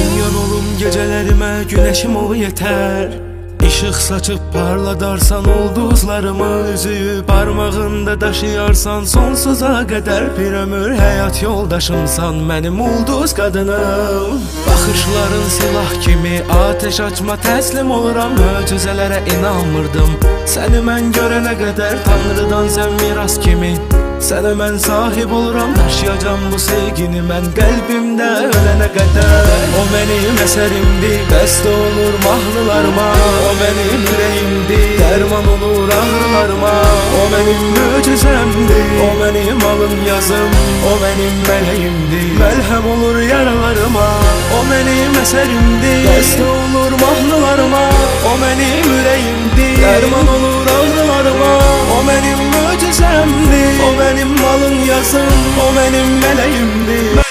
Minyon olum gecelerime güneşim ol yeter. Işık saçıp parladarsan ulduzlarımı Üzüyü parmağında taşıyarsan sonsuza kadar Bir ömür hayat yoldaşımsan benim ulduz kadınım. Bakışların silah kimi ateş açma teslim oluram. Möcüzelere inanmırdım Seni ben görene kadar Tanrıdan sen miras kimi? Sənə mən sahib oluram Daşıyacam bu sevgini mən qəlbimdə ölənə qədər O mənim əsərimdir Bəst olur mahnılarıma O mənim ürəyimdir Dərman olur ağrılarıma O mənim möcüzəmdir O mənim alın yazım O mənim mələyimdir Məlhəm olur yaralarıma O mənim əsərimdir Bəst olur mahnılarıma O mənim ürəyimdir Dərman olur ağrılarıma O mənim möcüzəmdir O benim malın yazım O benim meleğimdir